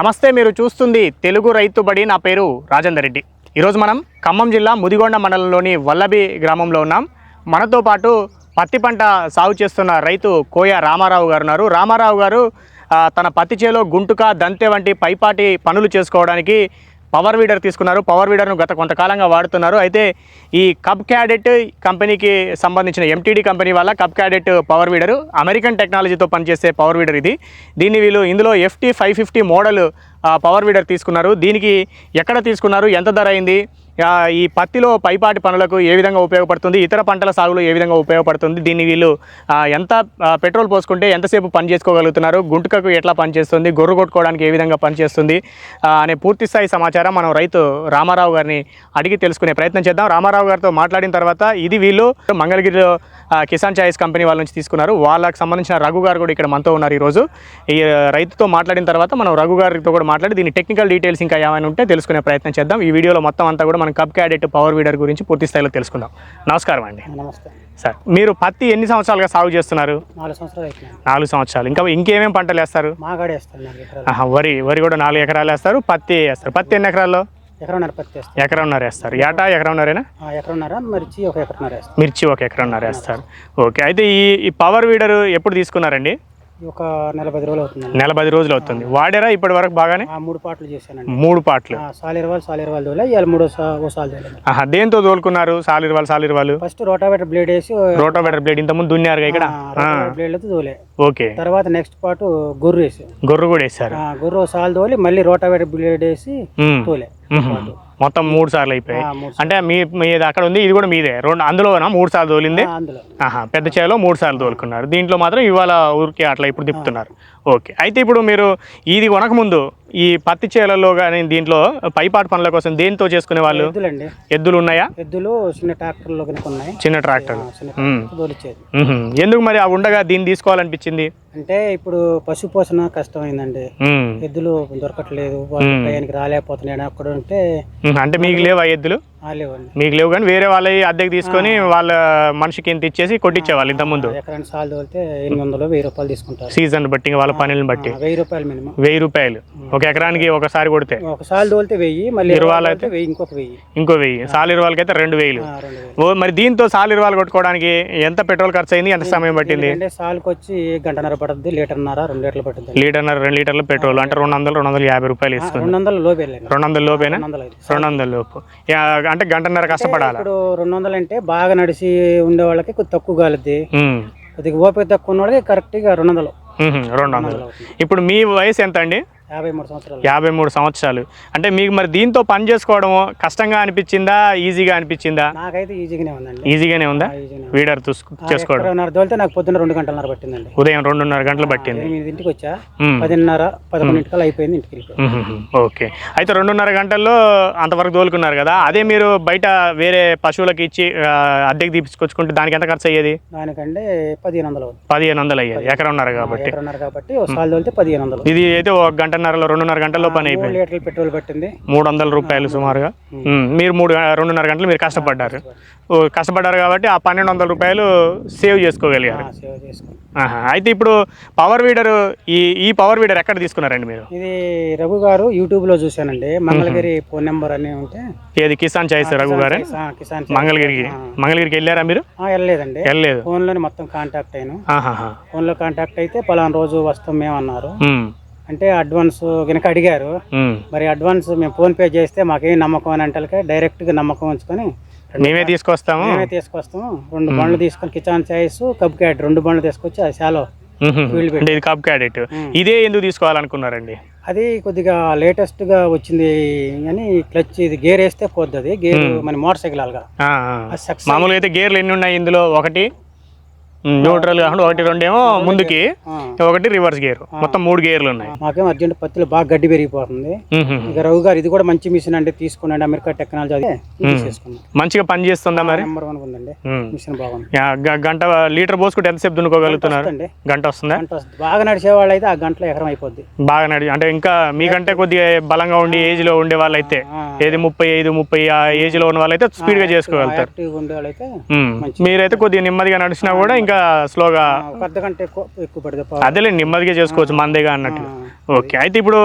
నమస్తే మీరు చూస్తుంది తెలుగు రైతు బడి. నా పేరు రాజేందర్ రెడ్డి. ఈరోజు మనం ఖమ్మం జిల్లా ముదిగొండ మండలంలోని వల్లభి గ్రామంలో ఉన్నాం. మనతో పాటు పత్తి పంట సాగు చేస్తున్న రైతు కోయ రామారావు గారు ఉన్నారు. రామారావు గారు తన పత్తి చేలో గుంటుక దంతె వంటి పైపాటి పనులు చేసుకోవడానికి పవర్ వీడర్ తీసుకున్నారు. పవర్ వీడర్ను గత కొంతకాలంగా వాడుతున్నారు. అయితే ఈ కప్ క్యాడెట్ కంపెనీకి సంబంధించిన ఎంటీడీ కంపెనీ వల్ల Cub Cadet power weeder American టెక్నాలజీతో పనిచేసే పవర్ వీడర్ ఇది. దీన్ని వీళ్ళు ఇందులో FT five fifty model power weeder తీసుకున్నారు. దీనికి ఎక్కడ తీసుకున్నారు? ఎంత ధర అయింది? ఈ పత్తిలో పైపాటి పనులకు ఏ విధంగా ఉపయోగపడుతుంది? ఇతర పంటల సాగులో ఏ విధంగా ఉపయోగపడుతుంది? దీన్ని వీళ్ళు ఎంత పెట్రోల్ పోసుకుంటే ఎంతసేపు పని చేసుకోగలుగుతున్నారు? గుంటుకకు ఎట్లా పనిచేస్తుంది గొర్రు కొట్టుకోవడానికి ఏ విధంగా పనిచేస్తుంది అనే పూర్తి స్థాయి సమాచారం మనం రైతు రామారావు గారిని అడిగి తెలుసుకునే ప్రయత్నం చేద్దాం. రామారావు గారితో మాట్లాడిన తర్వాత ఇది వీళ్ళు మంగళగిరిలో కిసాన్ చాయిస్ కంపెనీ వాళ్ళ నుంచి తీసుకున్నారు. వాళ్ళకి సంబంధించిన రఘు గారు కూడా ఇక్కడ మనతో ఉన్నారు ఈరోజు. ఈ రైతుతో మాట్లాడిన తర్వాత మనం రఘు గారితో కూడా మాట్లాడి దీని టెక్నికల్ డీటెయిల్స్ ఇంకా ఏమైనా ఉంటే తెలుసుకునే ప్రయత్నం చేద్దాం. ఈ వీడియోలో మొత్తం అంతా కూడా మనం కప్ క్యాడెట్ పవర్ వీడర్ గురించి పూర్తి స్థాయిలో తెలుసుకుందాం. నమస్కారం అండి. నమస్తే. సార్ మీరు పత్తి ఎన్ని సంవత్సరాలుగా సాగు చేస్తున్నారు? నాలుగు సంవత్సరాలు ఇంకా ఇంకేమేం పంటలు వేస్తారు? వరి వరి కూడా నాలుగు ఎకరాలు వేస్తారు పత్తి వేస్తారు. పత్తి ఎన్ని ఎకరాల్లో? ఎకరన్నర పత్తి వేస్తాను ఎకరంన్నర వేస్తారు. ఏటా? ఎకరంన్నరేనా? ఎకరన్నర మిర్చి ఒక ఎకరన్నర వేస్తాను మిర్చి ఒక ఎకరంన్నర వేస్తారు. ఓకే. అయితే ఈ ఈ పవర్ వీడర్ ఎప్పుడు తీసుకున్నారండి? ఒక నెల పది రోజులు అవుతుందండి. నెల పది రోజులు అవుతుంది. వాడారా ఇప్పటి వరకు బాగానే? ఆ మూడు పాటలు చేశానండి. మూడు పాటలు. సాలిరవాలు సాలిరవాలు దోలే ఇవాళ మూడో ఓ సాలు ఆహా దేంతో తోలుకున్నారు? సాలిర్వాలు సాలిర్వాలు ఫస్ట్ రోటావేటర్ బ్లేడ్ వేసి రోటోవేటర్ బ్లేడ్ ఇంతకుముందు దున్నారు ఇక్కడ? రోటావేటర్ బ్లేడ్లతో దోలే ఓకే. తర్వాత నెక్స్ట్ పాటు గొర్రు వేసి గొర్రు కూడా వేస్తారు ఆ, గొర్రు సాలు దోలి మళ్ళీ రోటావేటర్ బ్లేడ్ వేసి. తోలే. మొత్తం మూడు సార్లు అయిపోయాయి. అంటే మీ మీది అక్కడ ఉంది ఇది కూడా మీదే. రెండు అందులోనా? మూడు సార్లు తోలింది? పెద్ద చేలో మూడు సార్లు తోలుకున్నారు. దీంట్లో మాత్రం ఇవాళ ఊరికి అట్లా ఇప్పుడు తిప్పుతున్నారు. ఓకే. అయితే ఇప్పుడు మీరు ఇది కొనక ముందు ఈ పత్తి చేలలో కానీ దీంట్లో పైపాటు పనుల కోసం దేంతో చేసుకునే వాళ్ళు? ఎద్దులండి. ఎద్దులు ఉన్నాయా? ఎద్దులు చిన్న ట్రాక్టర్లు ఉన్నాయి. చిన్న ట్రాక్టర్లు. ట్రాక్టర్. ఎందుకు మరి ఆ ఉండగా దీన్ని తీసుకోవాలనిపించింది? అంటే ఇప్పుడు పశు పోషణ కష్టమైందండి. ఎద్దులు దొరకట్లేదు వాళ్ళు టయానికి రాలేకపోతున్నాడు అక్కడ ఉంటే. అంటే మీకు లేవా ఎద్దులు? మీకు లేవు కానీ వేరే వాళ్ళ అద్దెకి తీసుకొని వాళ్ళ మనిషికి ఇంత ఇచ్చేసి కొట్టించేవాళ్ళు ఇంతకుముందు? ఎకరానికి సాలు తోలితే ఎనిమిది వందలు వెయ్యి రూపాయలు తీసుకుంటారు. సీజన్ బట్టి వాళ్ళ పనులను బట్టి. వెయ్యి రూపాయలు మినిమం. వెయ్యి రూపాయలు. ఒక ఎకరానికి ఒకసారి కొడితే? ఒక సాలు తోలితే వెయ్యి మళ్ళీ ఇరవాలు ఇరవై అయితే వెయ్యి ఇంకొక వెయ్యి. ఇంకో వెయ్యి. సాలిర్వాలకి అయితే రెండు వేలు. ఓ మరి దీంతో సాలిర్వాలు కొట్టుకోవడానికి ఎంత పెట్రోల్ ఖర్చు అయింది ఎంత సమయం పట్టింది? అంటే సాలుకి వచ్చి గంటన్నర పడుతుంది లీటర్న్నర రెండు లీటర్లు పడుతుంది లీటర్న్నర రెండు లీటర్ల పెట్రోల్ అంటే రెండు వందలు రెండు వందల యాభై రూపాయలు ఇస్తుంది. రెండు వందల లోపు రెండు వందల లోపేనా? రెండు వందలు లోపు. అంటే గంటన్నర కష్టపడాలా? ఇప్పుడు రెండు వందలు అంటే బాగా నడిచి ఉండే వాళ్ళకి కొద్ది తక్కువ కాలుద్ది. కొద్దిగా ఓపిక తక్కువ ఉన్న వాళ్ళకి కరెక్ట్గా రెండు వందలు. రెండు వందలు. ఇప్పుడు మీ వయసు ఎంత అండి? యాభై మూడు సంవత్సరాలు. యాభై మూడు సంవత్సరాలు. అంటే మీకు మరి దీంతో పని చేసుకోవడం కష్టంగా అనిపించిందా ఈజీగా అనిపించిందా? నాకైతే ఈజీగానే ఉందండి. ఈజీగానే ఉందా. వీడర్ చూసుకు చేసుకోవడం. నాకు పొద్దున్న రెండు గంటలన్నర పట్టిందండి. ఉదయం రెండున్నర గంటలు పట్టింది. ఎనిమిదింటికి వచ్చా. పదిన్నర పదకొండింటికల్లా అయిపోయింది ఇంటికి ఓకే. అయితే రెండున్నర గంటల్లో అంతవరకు తోలుకున్నారు కదా? అదే మీరు బయట వేరే పశువులకు ఇచ్చి అద్దెకి తీసుకొచ్చుకుంటే దానికి ఎంత ఖర్చు అయ్యేది? దానికంటే పదిహేను వందలు పదిహేను వందలు అయ్యేది. ఎకరన్నర కాబట్టి. కాబట్టి పదిహేను వందలు. ఇది అయితే ఒక గంటన్నరలో రెండున్నర గంటల్లో పని అయిపోయింది. లీటర్లు పెట్రోల్ పట్టింది. మూడు వందల రూపాయలు సుమారుగా. మీరు మూడు రెండున్నర గంటలు మీరు కష్టపడ్డారు. కష్టపడ్డారు కాబట్టి ఆ పన్నెండు వందల రూపాయలు సేవ్ చేసుకోగలిగారు. అయితే ఇప్పుడు పవర్ వీడర్ ఈ ఈ పవర్ వీడర్ ఎక్కడ తీసుకున్నారండి మీరు? ఇది రఘు గారు యూట్యూబ్లో చూశానండి మంగళగిరి ఫోన్ నెంబర్ అని ఉంటే ఏది? కిసాన్ చాయిస్ రఘు గారే? మంగళగిరికి మంగళగిరికి వెళ్ళారా మీరు? వెళ్ళలేదండి. వెళ్ళలేదు. ఫోన్లోనే మొత్తం కాంటాక్ట్ ఆహాహా. ఫోన్లో కాంటాక్ట్ అయితే పలానా రోజు వస్తాం మేము. అన్నారు ఉమ్, అంటే అడ్వాన్స్ కనుక అడిగారు. మరి అడ్వాన్స్ మేము ఫోన్ పే చేస్తే మాకేం నమ్మకం అని అంటే డైరెక్ట్గా నమ్మకం ఉంచుకొని మేమే తీసుకొస్తాము. మేమే తీసుకొస్తాం రెండు బండ్లు తీసుకొని కిచాన్ చాయిస్ కప్ క్యాట్ రెండు బండ్లు తీసుకొచ్చి ఆ శాలో. అంటే ఇది కప్ క్యాడెట్ ఇదే ఎందుకు తీసుకోవాలనుకున్నారండి? అది కొద్దిగా లేటెస్ట్గా వచ్చింది అని క్లచ్ ఇది గేర్ వేస్తే పోద్ది అది. గేర్ మన మోటార్ సైకిల్ అలాగా. అది మామూలుగా అయితే గేర్లు ఎన్ని ఉన్నాయి ఇందులో? ఒకటి న్యూట్రల్ కాకుండా ఒకటి రెండేమో ముందుకి ఒకటి రివర్స్ గేర్ మొత్తం మూడు గేర్లు ఉన్నాయి. మాకేం అర్జెంట్ పత్తిలో బాగా గడ్డి పెరిగిపోతుంది. ఇక రఘు గారు ఇది కూడా మంచి మిషన్ అంటే తీసుకున్నాండి అమెరికా టెక్నాలజీ అది మంచిగా పని చేస్తుందా మరి నెంబర్ వన్ ఉందండి. మిషన్ బాగుంది. గంట లీటర్ పోసుకుంటే ఎంతసేపు దున్నుకోగలుగుతున్నారు. గంట వస్తుందా. బాగా నడిచే వాళ్ళు అయితే ఆ గంటలో ఎకరం అయిపోద్ది. బాగా నడి అంటే ఇంకా మీకంటే కొద్దిగా బలంగా ఉండి ఏజ్లో ఉండే వాళ్ళైతే ఆ, ఏది ముప్పై ఐదు ముప్పై ఆ ఏజ్లో ఉన్న వాళ్ళైతే స్పీడ్గా చేసుకోగలుగుతారు. వాళ్ళు అయితే. మీరైతే కొద్దిగా నెమ్మదిగా నడిచినా కూడా ఇంకా ఇంకా స్లోగా అర్ధ గంట ఎక్కువ పావు. అదేలే నెమ్మదిగా చేసుకోవచ్చు మందేగా అన్నట్టు ఓకే అయితే ఇప్పుడు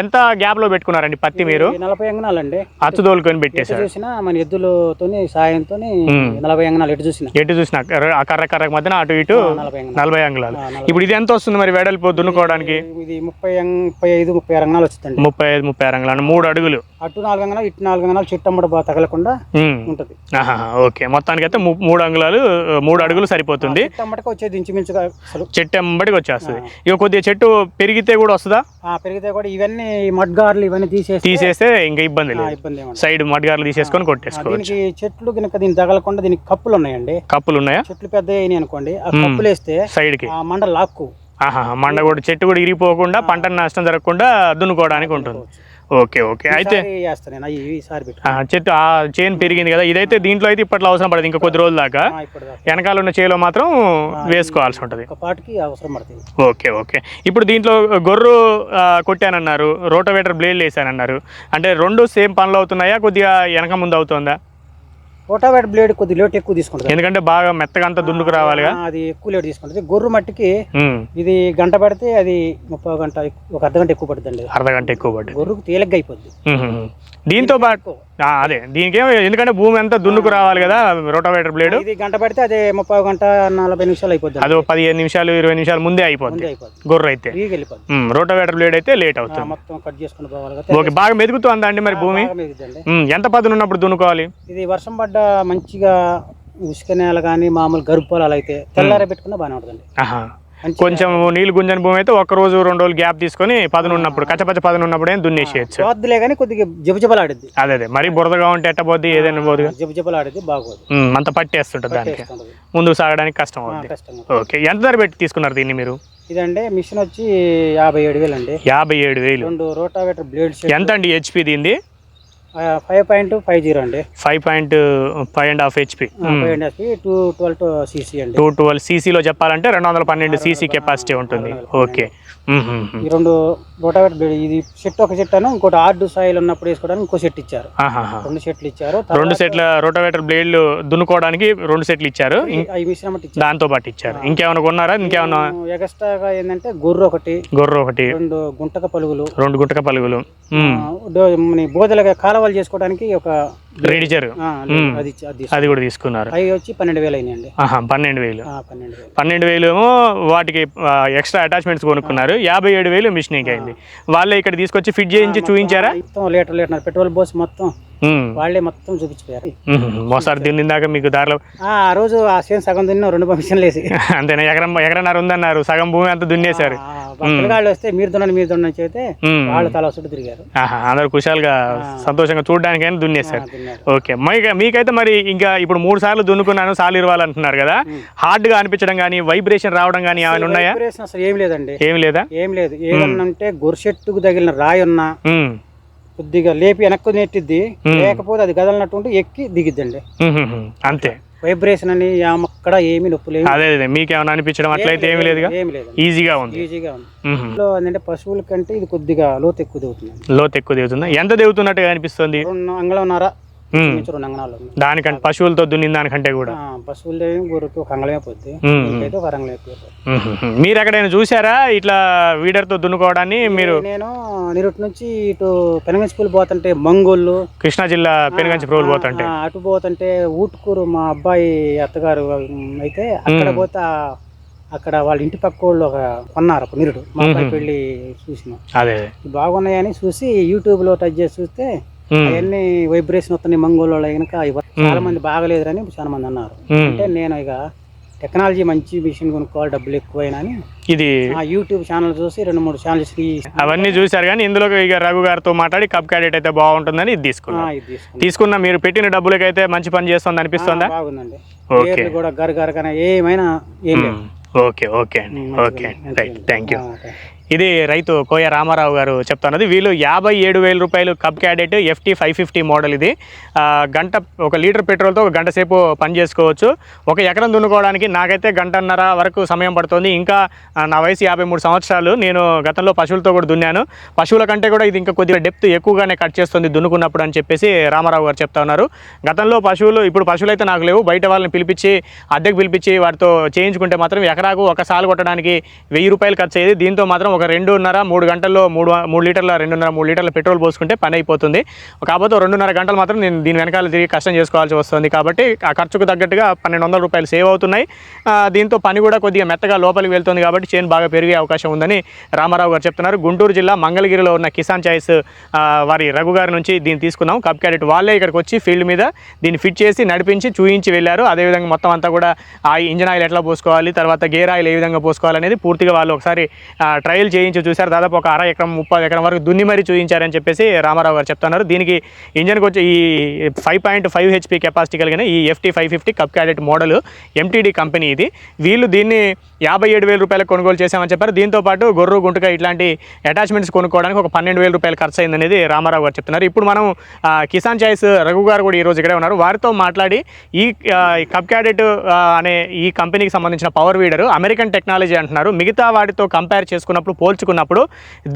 ఎంత గ్యాప్లో పెట్టుకున్నారండి పత్తి మీరు? నలభై అంగనాలండి అచ్చు తోలుకొని ఎటు పెట్టేశారు చూసినా మన ఎద్దులతోని సాయంతో. నలభై అంగనాలు ఎటు చూసినా. ఎటు చూసిన కర్ర కర్ర మధ్యన అటు ఇటు నలభై అంగనాలు. ఇప్పుడు ఇది ఎంత వస్తుంది మరి వెడల్పు దున్నుకోవడానికి? ఇది ముప్పై ముప్పై ఐదు ముప్పై ఆరు అంగనాలు వచ్చిందండి ముప్పై ఐదు ముప్పై ఆరు అంగుళాలు మూడు అడుగులు. అటు నాలుగు అంగనాలు ఇటు నాలుగు అంగనాలు చెట్టు అమ్మడి బాగా తగలకుండా. ఉంటది. ఆహా, ఓకే. మొత్తానికి అయితే మూడు అంగుళాలు మూడు అడుగులు సరిపోతుంది. చెట్టు అమ్మటికి వచ్చేది ఇంచుమించుగా అసలు. చెట్టు ఎంబడికి వచ్చేస్తుంది. ఇక కొద్దిగా చెట్టు పెరిగితే కూడా వస్తుందా? ఆ, పెరిగితే కూడా ఇవన్నీ మడ్గార్లు ఇవన్నీ తీసేసి తీసేస్తే ఇంకా ఇబ్బంది లేదు. ఇబ్బంది సైడ్ మడ్గార్లు తీసేసుకొని కొట్టేసుకోవచ్చు. దీనికి చెట్లు కనుక దీనికి తగలకుండా దీనికి కప్పులు ఉన్నాయండి. కప్పులు ఉన్నాయా? చెట్లు పెద్ద అయినాయి అనుకోండి. ఆ కప్పులు వేస్తే సైడ్కి. ఆ మండ లాక్కు. ఆహా మండ కూడా చెట్టు కూడా ఇరిగిపోకుండా పంట నష్టం జరగకుండా దున్నుకోవడానికి ఉంటుంది. Okay okay. అయితే నేను. అవి ఈసారి చెట్టు ఆ చేను పెరిగింది కదా. ఇదైతే దీంట్లో అయితే ఇప్పట్లో అవసరం పడదు. ఇంకా కొద్ది రోజుల దాకా. వెనకాల ఉన్న చేలో మాత్రం వేసుకోవాల్సి ఉంటుంది. ఒక పాటికి అవసరం పడుతుంది. Okay okay. ఇప్పుడు దీంట్లో గొర్రు కొట్టానన్నారు. Rotavator blade వేసానన్నారు. అంటే రెండు సేమ్ పనులు అవుతున్నాయా? కొద్దిగా వెనక ముందు అవుతుందా? రోటావేట్ బ్లేడ్ కొద్ది లేట్ ఎక్కువ తీసుకుంటుంది. ఎందుకంటే బాగా మెత్తగా అంతా దున్నుకు రావాలిగా ఆ, అది ఎక్కువ లేట్ తీసుకుంటుంది. గొర్రు మట్టికి ఇది గంట పడితే అది ముప్పై గంట ఒక అర్ధ గంట ఎక్కువ పడుతుంది అర్ధ గంట ఎక్కువ పడ్డది. గొర్రుకు తేలిగ్గా అయిపోద్ది. దీంతో పాటు అదే. దీనికేమో ఎందుకంటే భూమి అంతా దున్నుకు రావాలి కదా రోటోవేటర్ బ్లేడ్. ఇది గంట పడితే అదే ముప్పై గంట నలభై నిమిషాలు అయిపోద్ది అది పదిహేను నిమిషాలు ఇరవై నిమిషాలు ముందే అయిపోద్ది. గొర్రె అయితే. రోటోవేటర్ బ్లేడ్ అయితే లేట్ అవుతుంది. మొత్తం కట్ చేసుకుని పోవాలి ఓకే బాగా మెదుగుతుందా అండి మరి భూమి? ఎంత పదును ఉన్నప్పుడు దున్నుకోవాలి? ఇది వర్షం పడ్డ మంచిగా ఉసుక నేల కానీ మామూలు గరుపు పొలాలు అయితే తెల్లార పెట్టుకున్నా బాగానే ఉంటుందండి. మంచిగా కొంచెం నీళ్ళు గుంజని భూమి అయితే ఒక రోజు రెండు రోజులు గ్యాప్ తీసుకొని పదును ఉన్నప్పుడు కచ్చపచ్చ పదును ఉన్నప్పుడు ఏం దున్నేసేయచ్చు. పోద్దులే కానీ కొద్దిగా జబజబలాడిద్ది. అదే అదే. మరి బురదగా ఉంటే ఎట్ట పోద్ది ఏదైనా పోదుగా జబజబలాడిద్ది బాగోదు. అంత పట్టేస్తుంటుంది దానికి. ముందుకు సాగడానికి కష్టం కష్టంగా ఓకే. ఎంత ధర పెట్టి తీసుకున్నారు దీన్ని మీరు? ఇదండి మిషన్ వచ్చి యాభై ఏడు వేలు అండి యాభై ఏడు వేలు. రెండు రోటావేటర్ బ్లేడ్స్ ఎంత అండి హెచ్పి దీనిది? ఫైవ్ పాయింట్ ఫైవ్ జీరో అండి. Five point five and half HP five and half two twelve CC అండి. టూ ట్వెల్వ్ సీసీలో చెప్పాలంటే రెండు వందల పన్నెండు సీసీ కెపాసిటీ ఉంటుంది. Okay um, um, um. ఈ రెండు రోటావేటర్ ఇది సెట్ ఒక సెట్ అను ఇంకోటి ఆర్డు సాయిల్ ఉన్నప్పుడు వేసుకోవడానికి ఇంకో సెట్ ఇచ్చారు. రెండు సెట్లు ఇచ్చారు. రెండు సెట్ల రోటోవేటర్ బ్లేడ్లు దున్నుకోవడానికి రెండు సెట్లు ఇచ్చారు. దాంతో పాటు ఇచ్చారు. ఇంకేమైనా కొన్నారా? ఇంకేమైనా? ఎక్స్ట్రాగా ఏంటంటే గొర్రె ఒకటి గొర్రె ఒకటి. రెండు గుంటక పలుగులు. రెండు గుంటక పలుగులు. ఉమ్, ఆ, కాలవలు చేసుకోవడానికి ఒక రేడిచర్ ఆ, అది కూడా తీసుకున్నారు. అవి వచ్చి పన్నెండు వేలు అయినాయండి. పన్నెండు వేలు. పన్నెండు వేలు. ఏమో వాటికి ఎక్స్ట్రా అటాచ్మెంట్స్ కొనుక్కున్నారు. యాభై ఏడు వేలు మిషనింగ్ అయింది. వాళ్ళే ఇక్కడ తీసుకొచ్చి ఫిట్ చేయించి చూపించారా మొత్తం లీటర్ లీటర్ పెట్రోల్ పోసి మొత్తం ఉమ్, వాళ్ళే మొత్తం చూపించిపోయారు. ఉమ్, మోసారి తిన్నిందాక మీకు దారిలో ఆ రోజు ఆ సేమ్ సగం తిన్న రెండు వేసి అంతేనా? ఎకరం ఎకరన్నర ఉందన్నారు. సగం భూమి అంతా దున్నేశారు. పిల్లగాళ్ళు వస్తే మీరు దున్నండి మీరు దున్నండి చెబితే ఉమ్, వాళ్ళు తల చుట్టూ తిరిగారు. అందరు కుశాలుగా సంతోషంగా చూడడానికైనా దున్నేశారు. ఓకే మీకు మీకైతే మరి ఇంకా ఇప్పుడు మూడు సార్లు దున్నుకున్నాను సార్లు ఇరవాలంటున్నారు కదా. హార్డ్గా అనిపించడం కానీ వైబ్రేషన్ రావడం కానీ ఏమైనా ఉన్నాయా? వైబ్రేషన్ అసలు ఏం లేదండి. ఏమి లేదా? ఏం లేదు. ఏదన్నంటే గొర్రెట్టుకు తగిలిన రాయి ఉన్నా కొద్దిగా లేపి వెనక్కు నెట్టిద్ది. లేకపోతే అది గదలనట్టు ఉంటే ఎక్కి దిగిద్దండి. అంతే. వైబ్రేషన్ అని అక్కడ ఏమీ నొప్పులు ఏమి అదే అదే మీకేమైనా అనిపించడం అట్లయితే ఏమి లేదుగా? ఏమి లేదు ఈజీగా ఉంది. ఈజీగా ఉంది. ఇంట్లో ఏంటంటే పశువుల కంటే ఇది కొద్దిగా లోతు ఎక్కువ దిగుతుంది. లోతు ఎక్కువ దిగుతుందా? ఎంత దిగుతున్నట్టుగా అనిపిస్తుంది? అంగళంన్నర ఉంది. దానికంటే పశువులతో దున్నిన దానికంటే కూడా. పశువులు గొర్రెకి ఒక అంగళమే పోద్ది. ఒక అంగళం ఎక్కువ. మీరు ఎక్కడైనా చూసారా ఇట్లా వీడర్తో దున్నుకోవడాన్ని? మీరు నేను నిరుటి నుంచి ఇటు పెనగంచి పూలు పోతుంటే మంగోళ్ళు. కృష్ణా జిల్లా పెనుగంచి ప్రోలు పోతుంటే. అటు పోతుంటే ఊటుకూరు మా అబ్బాయి అత్తగారు అయితే అక్కడ పోతే అక్కడ వాళ్ళ ఇంటి పక్క వాళ్ళు ఒక కొన్నారు ఒక నిరుడు. మా అబ్బాయి పెళ్ళి చూసిన. అదే. బాగున్నాయని చూసి యూట్యూబ్లో టచ్ చేసి చూస్తే అవన్నీ వైబ్రేషన్ వస్తున్నాయి మంగోళ్ళు కనుక చాలా మంది బాగలేదురని చాలా మంది అన్నారు. అంటే నేను ఇక టెక్నాలజీ మంచి మిషన్ కొనుక్కోవాలి డబ్బులు ఎక్కువైనా అని. ఇది ఆ యూట్యూబ్ ఛానల్ చూసి రెండు మూడు ఛానల్స్ అవన్నీ చూశారు కానీ ఇందులో ఇక రఘు గారితో మాట్లాడి కప్ క్యాడెట్ అయితే బాగుంటుందని ఇది తీసుకున్నాను తీసుకున్న. మీరు పెట్టిన డబ్బులకైతే మంచి పని చేస్తుంది అనిపిస్తుందా? బాగుందండి. ఓకే. కూడా గర్ గర్ కానీ ఏమైనా ఏం ఓకే ఓకే అండి. Okay right. Thank you. ఇది రైతు కోయ రామారావు గారు చెప్తున్నది. వీళ్ళు యాభై ఏడు వేల రూపాయలు Cub Cadet FT five fifty model ఇది. గంట ఒక లీటర్ పెట్రోల్తో ఒక గంట సేపు పని చేసుకోవచ్చు. ఒక ఎకరం దున్నుకోవడానికి నాకైతే గంటన్నర వరకు సమయం పడుతుంది. ఇంకా నా వయసు యాభై మూడు సంవత్సరాలు. నేను గతంలో పశువులతో కూడా దున్నాను. పశువుల కంటే కూడా ఇది ఇంకా కొద్దిగా డెప్త్ ఎక్కువగానే కట్ చేస్తుంది దున్నుకున్నప్పుడు అని చెప్పేసి రామారావు గారు చెప్తా ఉన్నారు. గతంలో పశువులు ఇప్పుడు పశువులు అయితే నాకు లేవు. బయట వాళ్ళని పిలిపించి అద్దెకు పిలిపించి వాటితో చేయించుకుంటే మాత్రం ఎకరాకు ఒక సాలు కొట్టడానికి వెయ్యి రూపాయలు ఖర్చు అయ్యేది. దీంతో మాత్రం ఒక రెండున్నర మూడు గంటల్లో మూడు మూడు లీటర్ల రెండున్నర మూడు లీటర్ల పెట్రోల్ పోసుకుంటే పని అయిపోతుంది. కాకపోతే రెండున్నర గంటలు మాత్రం నేను దీని వెనకాల తిరిగి కష్టం చేసుకోవాల్సి వస్తుంది. కాబట్టి ఆ ఖర్చుకు తగ్గట్టుగా పన్నెండు వందల రూపాయలు సేవ్ అవుతున్నాయి. దీంతో పని కూడా కొద్దిగా మెత్తగా లోపలికి వెళ్తుంది కాబట్టి చేను బాగా పెరిగే అవకాశం ఉందని రామారావు గారు చెప్తున్నారు. గుంటూరు జిల్లా మంగళగిరిలో ఉన్న కిసాన్ చాయిస్ వారి రఘు గారి నుంచి దీన్ని తీసుకున్నాం కప్ క్యాడెట్ వాళ్ళే ఇక్కడికి వచ్చి ఫీల్డ్ మీద దీన్ని ఫిట్ చేసి నడిపించి చూయించి వెళ్ళారు. అదేవిధంగా మొత్తం అంతా కూడా ఆ ఇంజన్ ఆయిల్ ఎట్లా పోసుకోవాలి తర్వాత గేర్ ఆయిల్ ఏ విధంగా పోసుకోవాలనేది పూర్తిగా వాళ్ళు ఒకసారి ట్రయల్ చేయించి చూశారు? దాదాపు ఒక అర ఎకరం ముప్పై ఎకరం వరకు దున్ని మరీ చూయించారని చెప్పేసి రామారావు గారు చెప్తున్నారు. దీనికి ఇంజన్కి వచ్చి ఈ five point five HP capacity కలిగిన ఈ FT five fifty Cub Cadet model MTD company ఇది. వీళ్ళు దీన్ని యాభై ఏడు వేల రూపాయలకు కొనుగోలు చేశామని చెప్పారు. దీంతో పాటు గొర్రు గుంటుక ఇట్లాంటి అటాచ్మెంట్స్ కొనుక్కోవడానికి ఒక పన్నెండు వేల రూపాయలు ఖర్చు అయిందనేది రామారావు గారు చెప్తున్నారు. ఇప్పుడు మనం కిసాన్ చాయిస్ రఘు గారు కూడా ఈరోజు ఇక్కడే ఉన్నారు. వారితో మాట్లాడి ఈ కప్ క్యాడెట్ అనే ఈ కంపెనీకి సంబంధించిన పవర్ వీడర్ అమెరికన్ టెక్నాలజీ అంటున్నారు. మిగతా వాటితో కంపేర్ చేసుకున్నప్పుడు పోల్చుకున్నప్పుడు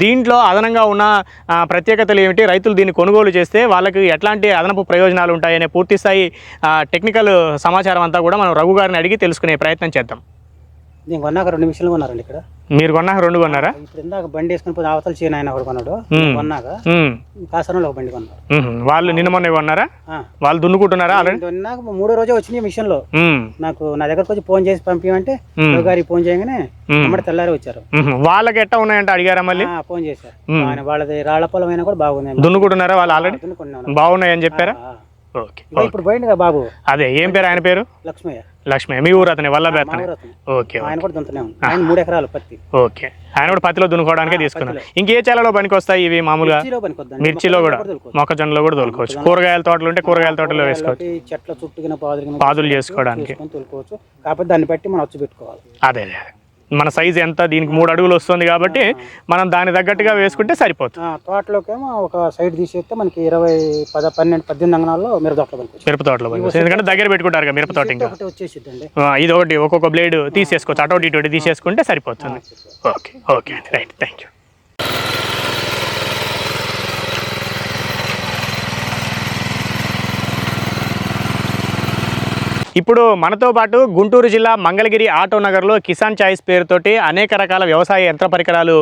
దీంట్లో అదనంగా ఉన్న ప్రత్యేకతలు ఏమిటి? రైతులు దీన్ని కొనుగోలు చేస్తే వాళ్ళకి ఎట్లాంటి అదనపు ప్రయోజనాలు ఉంటాయనే పూర్తిస్థాయి టెక్నికల్ సమాచారం అంతా కూడా మనం రఘు గారిని అడిగి తెలుసుకునే ప్రయత్నం చేద్దాం. నేను కొన్నాక రెండు నిమిషాలు కొన్నారండి ఇక్కడ మీరు కొన్నాక రెండు కొన్నారా ఇప్పుడు ఇందాక బండి వేసుకుని పోతే అవతల చేయను ఆయన ఒకడు కొన్నాడు. కొన్నాక కాసరంలో ఒక బండి కొన్నారు. వాళ్ళు నిన్న మొన్న కొన్నారా. వాళ్ళు దున్నుకుంటున్నారా కొన్నాక మూడో రోజే వచ్చినాయి మిషన్లో నాకు నా దగ్గరకు వచ్చి ఫోన్ చేసి పంపించమంటే. గారికి ఫోన్ చేయగానే మ్మ్. అమ్మడి తెల్లారి వచ్చారు. వాళ్ళకి ఎట్టా ఉన్నాయంటే అడిగారా మళ్ళీ ఫోన్ చేశారు. ఆయన వాళ్ళది రాళ్ళ పొలం అయినా కూడా బాగుంది దున్నుకుంటున్నారా వాళ్ళు ఆల్రెడీ దున్నుకున్నాను. బాగున్నాయని చెప్పారా. ఓకే ఇప్పుడు పోయింది బాబు? అదే ఏం పేరు? ఆయన పేరు? లక్ష్మయ్య. లక్ష్మి మీ ఊరు అతనే వల్ల అతనే. ఓకే ఆయన కూడా దున్నుతూనే ఉంది. ఆయన మూడు ఎకరాలు పత్తి. ఓకే. ఆయన కూడా పత్తిలో దున్నుకోవడానికే తీసుకున్నాను ఇంకే చేలలో పనికి వస్తాయి ఇవి మామూలుగా? మిర్చిలో కూడా. మొక్కజొన్నలో కూడా తోలుకోవచ్చు కూరగాయల తోటలు ఉంటే కూరగాయల తోటలో వేసుకోవచ్చు. కాబట్టి చెట్ల చుట్టుగిన పాదులు చేసుకోవడానికి. తోలుకోవచ్చు. కాకపోతే దాన్ని బట్టి మనం వచ్చి పెట్టుకోవాలి. అదే. మన సైజ్ ఎంత దీనికి మూడు అడుగులు వస్తుంది కాబట్టి మనం దాని తగ్గట్టుగా వేసుకుంటే సరిపోతుంది. తోటలోకేమో ఒక సైడ్ తీసేస్తే మనకి ఇరవై పద పన్నెండు పద్దెనిమిది అంగనాల్లో మిరప తోటలో మిరప తోటలో ఎందుకంటే దగ్గర పెట్టుకుంటారు కదా మిరప తోట ఇంకా. ఇది ఒకటి ఒక్కొక్క బ్లేడ్ తీసేసుకోవచ్చు. అటోటి ఇటు తీసేసుకుంటే సరిపోతుంది. ఓకే ఓకే అండి. రైట్ థ్యాంక్ యూ ఇప్పుడు మనతో పాటు గుంటూరు జిల్లా మంగళగిరి ఆటో నగర్లో కిసాన్ చాయిస్ పేరుతోటి అనేక రకాల వ్యవసాయ యంత్ర పరికరాలు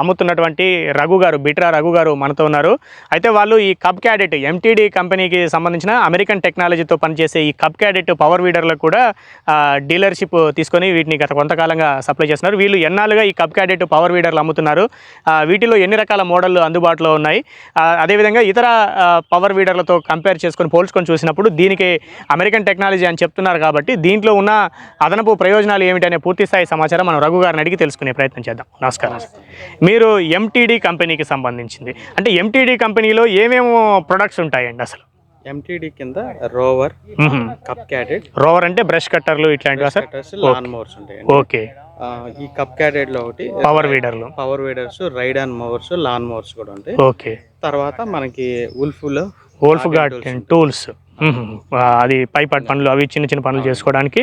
అమ్ముతున్నటువంటి రఘు గారు బిట్రా రఘు గారు మనతో ఉన్నారు. అయితే వాళ్ళు ఈ కప్ క్యాడెట్ ఎంటీడీ కంపెనీకి సంబంధించిన అమెరికన్ టెక్నాలజీతో పనిచేసే ఈ కప్ క్యాడెట్ పవర్ వీడర్లకు కూడా డీలర్షిప్ తీసుకొని వీటిని గత కొంతకాలంగా సప్లై చేస్తున్నారు. వీళ్ళు ఎన్నాళ్ళుగా ఈ కప్ క్యాడెట్ పవర్ వీడర్లు అమ్ముతున్నారు. వీటిలో ఎన్ని రకాల మోడళ్ళు అందుబాటులో ఉన్నాయి? అదేవిధంగా ఇతర పవర్ వీడర్లతో కంపేర్ చేసుకొని పోల్చుకొని చూసినప్పుడు దీనికి అమెరికన్ టెక్నాలజీ టెక్నాలజీ అని చెప్తున్నారు కాబట్టి దీంట్లో ఉన్న అదనపు ప్రయోజనాలు ఏమిటనే పూర్తి స్థాయి సమాచారం మనం రఘు గారిని అడిగి తెలుసుకునే ప్రయత్నం చేద్దాం. నమస్కారం. మీరు ఎంటీడీ కంపెనీకి సంబంధించింది. అంటే ఎంటీడీ కంపెనీలో ఏమేమో ప్రొడక్ట్స్ ఉంటాయండి అసలు? ఎంటీడీ కింద రోవర్. కప్ క్యాడెట్ రోవర్ అంటే బ్రష్ కట్టర్లు ఇట్లాంటివా సార్? లాన్ మోవర్స్ ఉంటాయండి. ఓకే. ఈ కప్ క్యాడెట్లో ఒకటి power వీడర్లు power weeders ride and mowers lawn mowers కూడా ఉంటాయి. ఓకే. తర్వాత మనకి ఉల్ఫ్లో వోల్ఫ్ గార్డెన్ టూల్స్ అది పైపాట్ పనులు అవి చిన్న చిన్న పనులు చేసుకోవడానికి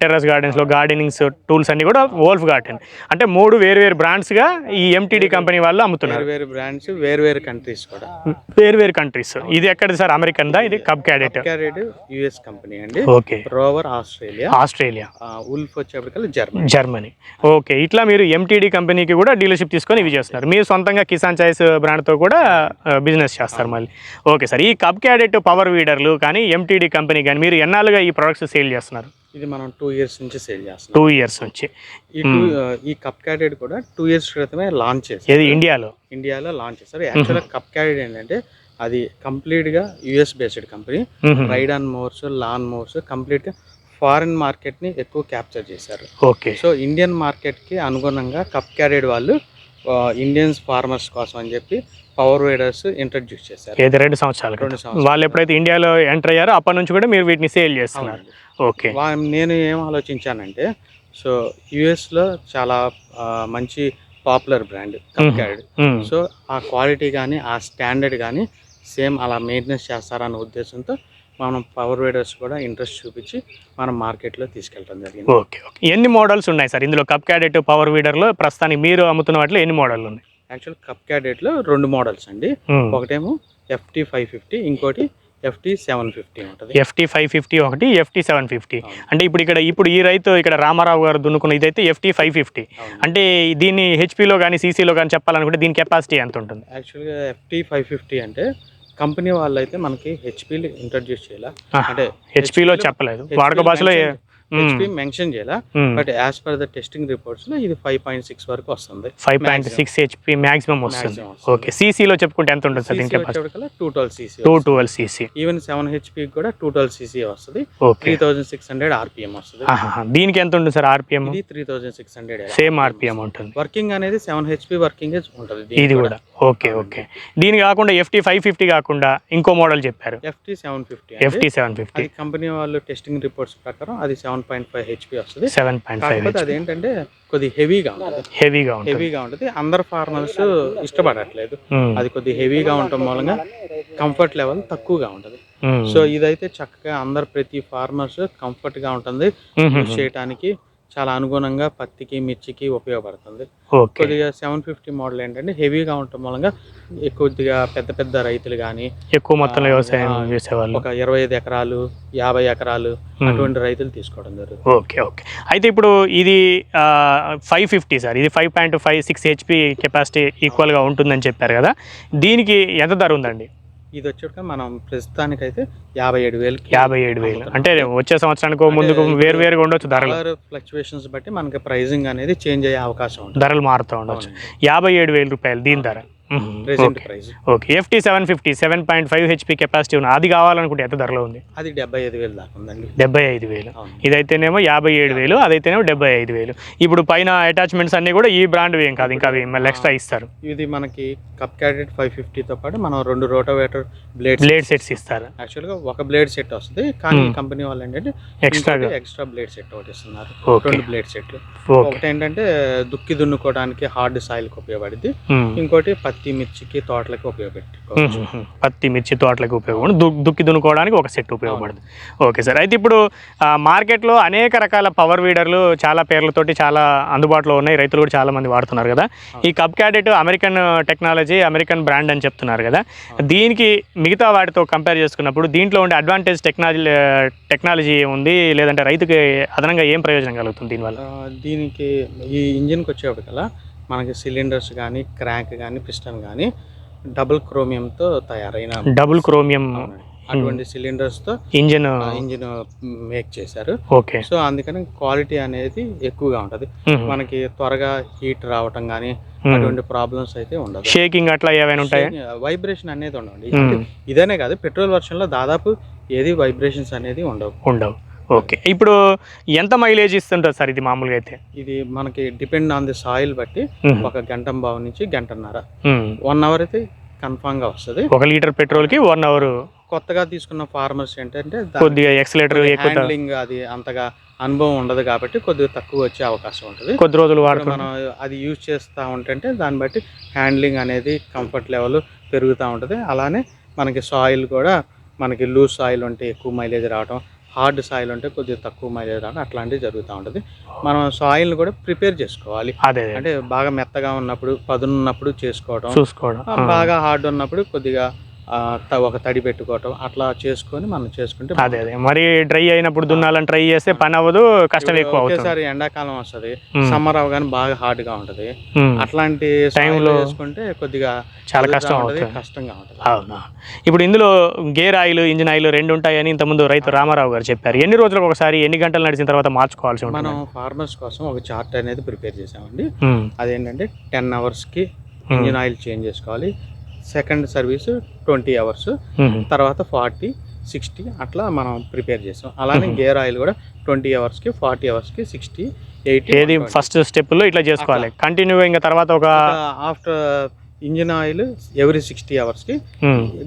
టెర్రస్ గార్డెన్స్లో గార్డెనింగ్స్ టూల్స్ అన్ని కూడా వోల్ఫ్ గార్డెన్. అంటే మూడు వేరు వేరు బ్రాండ్స్గా ఈ ఎంటీడీ కంపెనీ వాళ్ళు అమ్ముతున్నారు. వేరు వేరు బ్రాండ్స్ వేరు వేరు కంట్రీస్ కూడా. వేరు వేరు కంట్రీస్ ఇది ఎక్కడిది సార్? అమెరికన్ దా ఇది Cub Cadet Cadet US company అండి. Okay. Rover Australia Australia Wolf వచ్చేప్పటికల్లా Germany Germany okay. ఇట్లా మీరు ఎంటీడీ కంపెనీకి కూడా డీలర్షిప్ తీసుకొని ఇవి చేస్తున్నారు. మీరు సొంతంగా కిసాన్ చాయిస్ బ్రాండ్తో కూడా బిజినెస్ చేస్తారు మళ్ళీ. Okay sir. ఈ కప్ క్యాడెట్ పవర్ వీడర్లు కానీ ఎంటీడీ కంపెనీ కానీ మీరు ఎన్నాళ్ళుగా ఈ ప్రొడక్ట్స్ సేల్ చేస్తున్నారు? ఇది మనం టూ ఇయర్స్ నుంచి సేల్ చేస్తున్నాం. టూ ఇయర్స్ నుంచి. ఈ కప్ క్యాడెట్ కూడా టూ ఇయర్స్ క్రితమే లాంచ్ చేశారు. ఏది ఇండియాలో ఇండియాలో లాంచ్ చేశారు. యాక్చువల్గా కప్ క్యాడెట్ ఏంటంటే అది కంప్లీట్గా US based company hmm. Ride on mowers lawn mowers కంప్లీట్గా ఫారిన్ మార్కెట్ని ఎక్కువ క్యాప్చర్ చేశారు. ఓకే సో ఇండియన్ మార్కెట్కి అనుగుణంగా కప్ క్యాడెడ్ వాళ్ళు ఇండియన్స్ ఫార్మర్స్ కోసం అని చెప్పి పవర్ వేడర్స్ ఇంట్రడ్యూస్ చేశారు. ఏది రెండు సంవత్సరాలు. వాళ్ళు ఎప్పుడైతే ఇండియాలో ఎంటర్ అయ్యారో అప్పటి నుంచి కూడా మీరు వీటిని సేల్ చేస్తున్నారు. ఓకే. నేను ఏం ఆలోచించానంటే సో యుఎస్లో చాలా మంచి popular brand Cub Cadet um. So ఆ క్వాలిటీ కానీ ఆ స్టాండర్డ్ కానీ సేమ్ అలా మెయింటెనెన్స్ చేస్తారన్న ఉద్దేశంతో మనం పవర్ వేడర్స్ కూడా ఇంట్రెస్ట్ చూపించి మనం మార్కెట్లో తీసుకెళ్ళడం జరిగింది. Okay okay. ఎన్ని మోడల్స్ ఉన్నాయి సార్? ఇందులో కప్ క్యాడెట్ పవర్ వీడర్లో ప్రస్తుతానికి మీరు అమ్ముతున్న వాటిలో ఎన్ని మోడల్ ఉన్నాయి? యాక్చువల్ కప్ క్యాడెట్లో రెండు మోడల్స్ అండి. ఒకటేమో ఎఫ్టీ ఫైవ్ ఫిఫ్టీ ఇంకోటి ఎఫ్టీ సెవెన్ ఫిఫ్టీ ఉంటుంది ఎఫ్టీ ఫైవ్ ఫిఫ్టీ ఒకటి ఎఫ్టీ సెవెన్ ఫిఫ్టీ. అంటే ఇప్పుడు ఇక్కడ ఇప్పుడు ఈ రైతు ఇక్కడ రామారావు గారు దున్నుకున్న ఇదైతే ఎఫ్టీ ఫైవ్ ఫిఫ్టీ. అంటే దీన్ని హెచ్పిలో కానీ సీసీలో కానీ చెప్పాలనుకుంటే దీని కెపాసిటీ ఎంత ఉంటుంది యాక్చువల్గా ఎఫ్టీ ఫైవ్ ఫిఫ్టీ అంటే కంపెనీ వాళ్ళు అయితే మనకి హెచ్పీలు ఇంట్రడ్యూస్ చేయాల. అంటే హెచ్పిలో చెప్పలేదు వాడుక భాషలో. హెచ్పీ మెన్షన్ చేయాల. But as per the testing రిపోర్ట్స్లో ఇది ఫైవ్ పాయింట్ సిక్స్ వరకు వస్తుంది. Five point. Six HP maximum వస్తుంది. ఓకే సీసీలో చెప్పుకుంటే ఎంత ఉంటుంది సార్ దీని capacity వచ్చేటికల్లా two twelve CC two twelve CC even seven HP కూడా టూ ట్వెల్వ్ సీసీ వస్తుంది. Three thousand six hundred RPM వస్తుంది. దీనికి ఎంత ఉంటుంది సార్ ఆర్పిఎం ఇది three thousand six hundred same RPM ఉంటుంది. వర్కింగ్ అనేది సెవెన్ హెచ్పి వర్కింగ్ ఉంటుంది. ఇది కూడా. ఓకే ఓకే దీని కాకుండా ఎఫ్టీ ఫైవ్ ఫిఫ్టీ కాకుండా ఇంకో మోడల్ చెప్పారు. FT seven fifty FT seven fifty company వాళ్ళు టెస్టింగ్ రిపోర్ట్స్ ప్రకారం అది సెవెన్ పాయింట్ ఫైవ్ హెచ్పి వస్తుంది. సెవెన్ పాయింట్ ఫైవ్ అదేంటంటే కొద్ది హెవీగా ఉంటుంది. హెవీగా ఉంటుంది. హెవీగా ఉంటుంది. అందరు ఫార్మర్స్ ఇష్టపడట్లేదు. అది కొద్ది హెవీగా ఉండటం మూలంగా కంఫర్ట్ లెవెల్ తక్కువగా ఉంటుంది. సో ఇదైతే చక్కగా అందరు ప్రతి ఫార్మర్స్ కంఫర్ట్గా ఉంటుంది. చేయడానికి చాలా అనుగుణంగా పత్తికి మిర్చికి ఉపయోగపడుతుంది. కొద్దిగా సెవెన్ ఫిఫ్టీ మోడల్ ఏంటంటే హెవీగా ఉండటం మూలంగా కొద్దిగా పెద్ద పెద్ద రైతులు కానీ ఎక్కువ మొత్తంలో వ్యవసాయం చేసేవాళ్ళు. ఒక ఇరవై ఐదు ఎకరాలు యాభై ఎకరాలు. అటువంటి రైతులు తీసుకోవడం జరుగుతుంది. Okay okay. అయితే ఇప్పుడు ఇది ఫైవ్ ఫిఫ్టీ సార్. ఇది five point five six HP capacity ఈక్వల్గా ఉంటుందని చెప్పారు కదా. దీనికి ఎంత ధర ఉందండి? ఇది వచ్చాక మనం ప్రస్తుతానికైతే యాభై ఏడు వేలకి యాభై ఏడు వేలు. అంటే వచ్చే సంవత్సరానికి ముందుకు వేరు వేరుగా ఉండొచ్చు ధరలు. ఫ్లక్చువేషన్స్ బట్టి మనకి ప్రైజింగ్ అనేది చేంజ్ అయ్యే అవకాశం ధరలు మారుతూ ఉండొచ్చు. యాభై ఏడు వేల రూపాయలు దీని ధర. Present price okay. FT seven fifty seven point five HP capacity ఉన్న అది కావాలనుకుంటే ఎంత ధరలో ఉంది? అది డెబ్బై ఐదు వేలు దాకా ఉందండి. డెబ్బై ఐదు వేలు. ఇదైతేనేమో యాభై ఏడు వేలు అదైతేనేమో డెబ్బై ఐదు వేలు. ఇప్పుడు పైన అటాచ్మెంట్స్ అన్నీ కూడా ఈ బ్రాండ్ ఏం కాదు. ఇంకా అవి మళ్ళీ ఎక్స్ట్రా ఇస్తారు. ఇది మనకి కప్ క్యాడెట్ ఫైవ్ ఫిఫ్టీతో పాటు మనం రెండు రోటోవేటర్ బ్లేడ్స్ బ్లేడ్ సెట్స్ ఇస్తారు. యాక్చువల్గా ఒక బ్లేడ్ సెట్ వస్తుంది. కానీ. కంపెనీ వాళ్ళు ఏంటంటే ఎక్స్ట్రాగా ఎక్స్ట్రా బ్లేడ్ సెట్ ఒకటి ఇస్తున్నారు. రెండు బ్లేడ్ సెట్లు ఒకటి ఏంటంటే దుక్కి దున్నుకోవడానికి హార్డ్ సాయిల్కి ఉపయోగపడింది. ఇంకోటి పత్తి మిర్చికి తోటలకి ఉపయోగపెట్టుకోవచ్చు. పత్తి మిర్చి తోటలకు ఉపయోగపడు దు దుక్కి దున్నుకోవడానికి ఒక సెట్ ఉపయోగపడుతుంది ఓకే సార్. అయితే ఇప్పుడు మార్కెట్లో అనేక రకాల పవర్ వీడర్లు చాలా పేర్లతోటి చాలా అందుబాటులో ఉన్నాయి. రైతులు కూడా చాలా మంది వాడుతున్నారు కదా. ఈ Cub Cadet American technology American brand అని చెప్తున్నారు కదా. దీనికి మిగతా వాటితో కంపేర్ చేసుకున్నప్పుడు దీంట్లో ఉండే అడ్వాంటేజ్ టెక్నాలజీ టెక్నాలజీ ఉంది లేదంటే రైతుకి అదనంగా ఏం ప్రయోజనం కలుగుతుంది దీనివల్ల? దీనికి ఈ ఇంజిన్కి వచ్చేప్పటికల్లా మనకి సిలిండర్స్ కానీ క్రాంక్ కానీ పిస్టన్ కానీ డబుల్ క్రోమియంతో తయారైన డబుల్ క్రోమియం. అటువంటి సిలిండర్స్తో ఇంజిన్. ఇంజిన్ మేక్ చేశారు. ఓకే. సో అందుకని క్వాలిటీ అనేది ఎక్కువగా ఉంటుంది. మనకి త్వరగా హీట్ రావటం కానీ అటువంటి ప్రాబ్లమ్స్ అయితే ఉండదు. షేకింగ్ అట్లా ఏమైనా ఉంటాయా? వైబ్రేషన్ అనేది ఉండదు. ఇదనే కాదు పెట్రోల్ వర్షన్లో దాదాపు ఏది వైబ్రేషన్స్ అనేది ఉండవు. ఉండవు. ఓకే. ఇప్పుడు ఎంత మైలేజ్ ఇస్తుంటుంది సార్ ఇది మామూలుగా అయితే? ఇది మనకి డిపెండ్ ఆన్ ది సాయిల్ బట్టి. ఒక గంట బావు నుంచి గంటన్నర. వన్ అవర్ అయితే కన్ఫామ్గా వస్తుంది. ఒక లీటర్ పెట్రోల్కి వన్ అవర్. కొత్తగా తీసుకున్న ఫార్మర్స్ ఏంటంటే కొద్దిగా ఎక్సలేటర్ హ్యాండ్లింగ్ అది అంతగా అనుభవం ఉండదు కాబట్టి కొద్దిగా తక్కువ వచ్చే అవకాశం ఉంటుంది. కొద్ది రోజులు వాడుకుంటాం మనం అది యూజ్ చేస్తూ ఉంటుంటే దాన్ని బట్టి హ్యాండ్లింగ్ అనేది కంఫర్ట్ లెవెల్ పెరుగుతూ ఉంటుంది. అలానే మనకి సాయిల్ కూడా మనకి లూజ్ సాయిల్ ఉంటే ఎక్కువ మైలేజ్ రావడం హార్డ్ సాయిల్ ఉంటే కొద్దిగా తక్కువ మైలేజ్ రావడం అట్లాంటివి జరుగుతూ ఉంటుంది. మనం సాయిల్ని కూడా ప్రిపేర్ చేసుకోవాలి. అదే. అంటే బాగా మెత్తగా ఉన్నప్పుడు పదునున్నప్పుడు చేసుకోవడం. చూసుకోవడం బాగా హార్డ్ ఉన్నప్పుడు కొద్దిగా ఒక తడి పెట్టుకోవటం అట్లా చేసుకొని మనం చేసుకుంటే అదే అదే. మరి డ్రై అయినప్పుడు దున్నాలని ట్రై చేస్తే పని అవ్వదు కష్టం ఎక్కువ ఒకేసారి ఎండాకాలం వస్తుంది మ్మ్. సమ్మర్ అవగానే బాగా హార్డ్గా ఉంటది. అట్లాంటి టైంలో చేసుకుంటే కొద్దిగా చాలా కష్టం ఉంటది, అవుతుంది. కష్టంగా ఉంటుంది. అవునా? ఇప్పుడు ఇందులో గేర్ ఆయిల్ ఇంజిన్ ఆయిల్ రెండు ఉంటాయని ఇంతకుముందు రైతు రామారావు గారు చెప్పారు. ఎన్ని రోజులకు ఒకసారి ఎన్ని గంటలు నడిచిన తర్వాత మార్చుకోవాల్సి ఉంటుంది? మనం ఫార్మర్స్ కోసం ఒక చార్ట్ అనేది ప్రిపేర్ చేసామండి. అదేంటంటే టెన్ అవర్స్కి ఇంజిన్ ఆయిల్ చేంజ్ చేసుకోవాలి. Second service twenty hours. తర్వాత ఫార్టీ సిక్స్టీ అట్లా మనం ప్రిపేర్ చేసాం. అలానే గేర్ ఆయిల్ కూడా ట్వంటీ అవర్స్కి ఫార్టీ అవర్స్కి సిక్స్టీ ఎయిటీ ఏది ఫస్ట్ స్టెప్లో ఇట్లా చేసుకోవాలి. కంటిన్యూ ఇంకా తర్వాత ఒక after engine oil every sixty అవర్స్కి.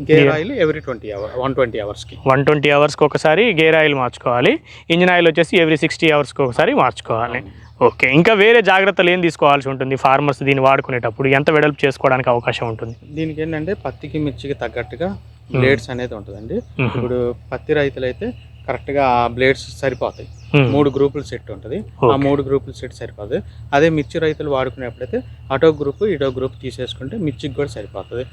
Gear. Oil every twenty hour one twenty అవర్స్కి. వన్ ట్వంటీ అవర్స్కి ఒకసారి గేర్ ఆయిల్ మార్చుకోవాలి. ఇంజిన్ ఆయిల్ వచ్చేసి ఎవ్రీ సిక్స్టీ అవర్స్కి ఒకసారి మార్చుకోవాలి. ఓకే ఇంకా వేరే జాగ్రత్తలు ఏం తీసుకోవాల్సి ఉంటుంది? ఫార్మర్స్ దీన్ని వాడుకునేటప్పుడు ఎంత వెడల్పు చేసుకోవడానికి అవకాశం ఉంటుంది? దీనికి ఏంటంటే పత్తికి మిర్చికి తగ్గట్టుగా బ్లేడ్స్ అనేది ఉంటుందండి. ఇప్పుడు పత్తి రైతులు అయితే కరెక్ట్గా ఆ బ్లేడ్స్ సరిపోతాయి. మూడు గ్రూపుల సెట్ ఉంటుంది. ఆ. మూడు గ్రూపుల సెట్ సరిపోతుంది అదే మిర్చి రైతులు వాడుకునేప్పుడైతే అటో గ్రూప్ ఇటో గ్రూప్ తీసేసుకుంటే మిర్చికి కూడా సరిపోతుంది.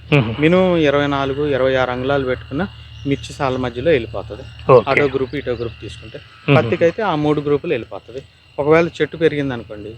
మినిమం ఇరవై నాలుగు ఇరవై ఆరు అంగుళాలు పెట్టుకున్న మిర్చి సాల మధ్యలో వెళ్ళిపోతుంది. అటో గ్రూప్ ఇటో గ్రూప్ తీసుకుంటే. పత్తికి అయితే ఆ మూడు గ్రూపులు వెళ్ళిపోతుంది. ఒకవేళ చెట్టు పెరిగింది అనుకోండి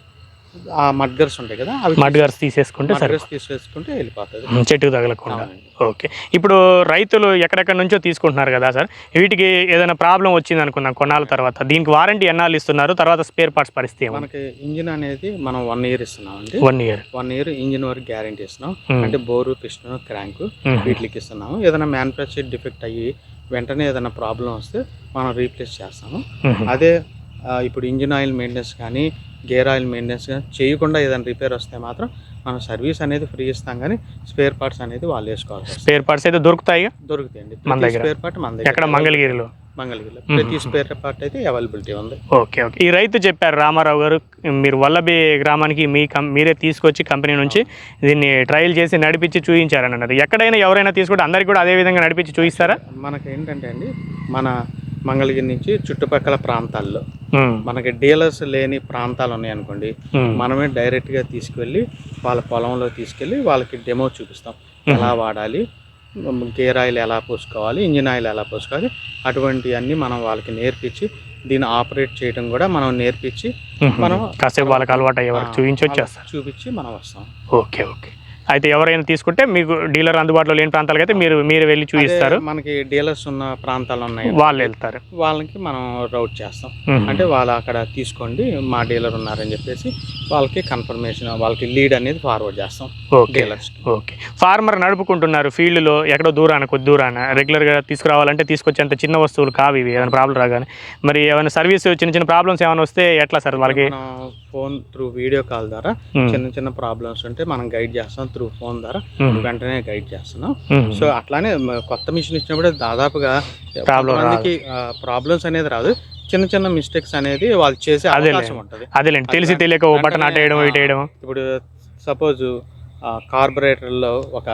ఆ మడ్గర్స్ ఉంటాయి కదా అవి మడ్ గార్స్ తీసేసుకుంటే మడ్గర్స్ తీసేసుకుంటే వెళ్ళిపోతుంది. చెట్టుకు తగలకుండా. ఓకే. ఇప్పుడు రైతులు ఎక్కడెక్కడి నుంచో తీసుకుంటున్నారు కదా సార్ వీటికి ఏదైనా ప్రాబ్లం వచ్చింది అనుకున్నాం కొన్నాళ్ళ తర్వాత. దీనికి వారంటీ ఎన్నాళ్ళు ఇస్తున్నారు? తర్వాత స్పేర్ పార్ట్స్ పరిస్థితి మనకి ఇంజిన్ అనేది మనం వన్ ఇయర్ ఇస్తున్నాం అండి one year. One year engine వరకు గ్యారంటీ ఇస్తున్నాం. అంటే బోరు పిస్టన్ క్రాంక్ వీటికి ఇస్తున్నాము. ఏదైనా మ్యానుఫ్యాక్చర్ డిఫెక్ట్ అయ్యి వెంటనే ఏదైనా ప్రాబ్లం వస్తే మనం రీప్లేస్ చేస్తాము. అదే ఇప్పుడు ఇంజిన్ ఆయిల్ మెయింటెనెన్స్ కానీ గేర్ ఆయిల్ మెయింటెనెన్స్ కానీ చేయకుండా ఏదైనా రిపేర్ వస్తే మాత్రం మనం సర్వీస్ అనేది ఫ్రీ ఇస్తాం కానీ స్పేర్ పార్ట్స్ అనేది వాళ్ళు వేసుకోవాల్సి వస్తుంది స్పేర్ పార్ట్స్ అయితే దొరుకుతాయి దొరుకుతాయండి. మన దగ్గర. స్పేర్ పార్ట్ మన దగ్గర. ఎక్కడ? మంగళగిరిలో. మంగళగిరిలో. ప్రతి స్పేర్ పార్ట్ అయితే అవైలబిలిటీ ఉంది. Okay okay. ఈ రైతు చెప్పారు రామారావు గారు మీరు వల్లభి గ్రామానికి మీ కం మీరే తీసుకొచ్చి కంపెనీ నుంచి దీన్ని ట్రయల్ చేసి నడిపించి చూపించారని అన్నారు. ఎక్కడైనా ఎవరైనా తీసుకుంటే అందరికి కూడా అదే విధంగా నడిపించి చూపిస్తారా మనకి ఏంటంటే అండి మన మంగళగిరి నుంచి చుట్టుపక్కల ప్రాంతాల్లో. మనకి డీలర్స్ లేని ప్రాంతాలు ఉన్నాయనుకోండి మనమే డైరెక్ట్గా తీసుకెళ్ళి వాళ్ళ పొలంలో తీసుకెళ్ళి వాళ్ళకి డెమో చూపిస్తాం. ఎలా వాడాలి గేర్ ఆయిల్ ఎలా పోసుకోవాలి ఇంజిన్ ఆయిల్ ఎలా పోసుకోవాలి అటువంటివన్నీ మనం వాళ్ళకి నేర్పించి దీన్ని ఆపరేట్ చేయడం కూడా మనం నేర్పించి మనం కాసేపు వాళ్ళకి అలవాటు అయ్యే చూపించి వాళ్ళకి వచ్చేస్తారు చూపించి మనం వస్తాం. Okay okay. అయితే ఎవరైనా తీసుకుంటే మీకు డీలర్ అందుబాటులో లేని ప్రాంతాలకు అయితే మీరు మీరు వెళ్ళి చూపిస్తారు మనకి డీలర్స్ ఉన్న ప్రాంతాలు ఉన్నాయి. వాళ్ళు వెళ్తారు. వాళ్ళకి మనం రౌట్ చేస్తాం. అంటే వాళ్ళు అక్కడ తీసుకోండి మా డీలర్ ఉన్నారని చెప్పేసి వాళ్ళకి కన్ఫర్మేషన్ వాళ్ళకి లీడ్ అనేది ఫార్వర్డ్ చేస్తాం ఓకే. Dealers okay. ఫార్మర్ నడుపుకుంటున్నారు ఫీల్డ్లో ఎక్కడో దూరాన కొద్ది దూరాన. రెగ్యులర్గా తీసుకురావాలంటే తీసుకొచ్చేంత చిన్న వస్తువులు కావు ఇవి ఏదైనా ప్రాబ్లం రాగానే. మరి ఏమైనా సర్వీస్ చిన్న చిన్న ప్రాబ్లమ్స్ ఏమైనా వస్తే ఎట్లా సార్ వాళ్ళకి? ఫోన్ త్రూ వీడియో కాల్ ద్వారా చిన్న చిన్న ప్రాబ్లమ్స్ ఉంటే మనం గైడ్ చేస్తాం. త్రూ ఫోన్ ద్వారా వెంటనే గైడ్ చేస్తున్నాం సో అట్లానే కొత్త మిషన్ ఇచ్చినప్పుడు దాదాపుగా కొంతమందికి ప్రాబ్లమ్స్ అనేది రాదు. చిన్న చిన్న మిస్టేక్స్ అనేది వాళ్ళు చేసే. అవకాశం ఉంటుంది. అదేలేండి. తెలిసి తెలియక బటన్ అటేయడం ఇటేయడం ఇప్పుడు సపోజ్ కార్బొరేటర్లో ఒక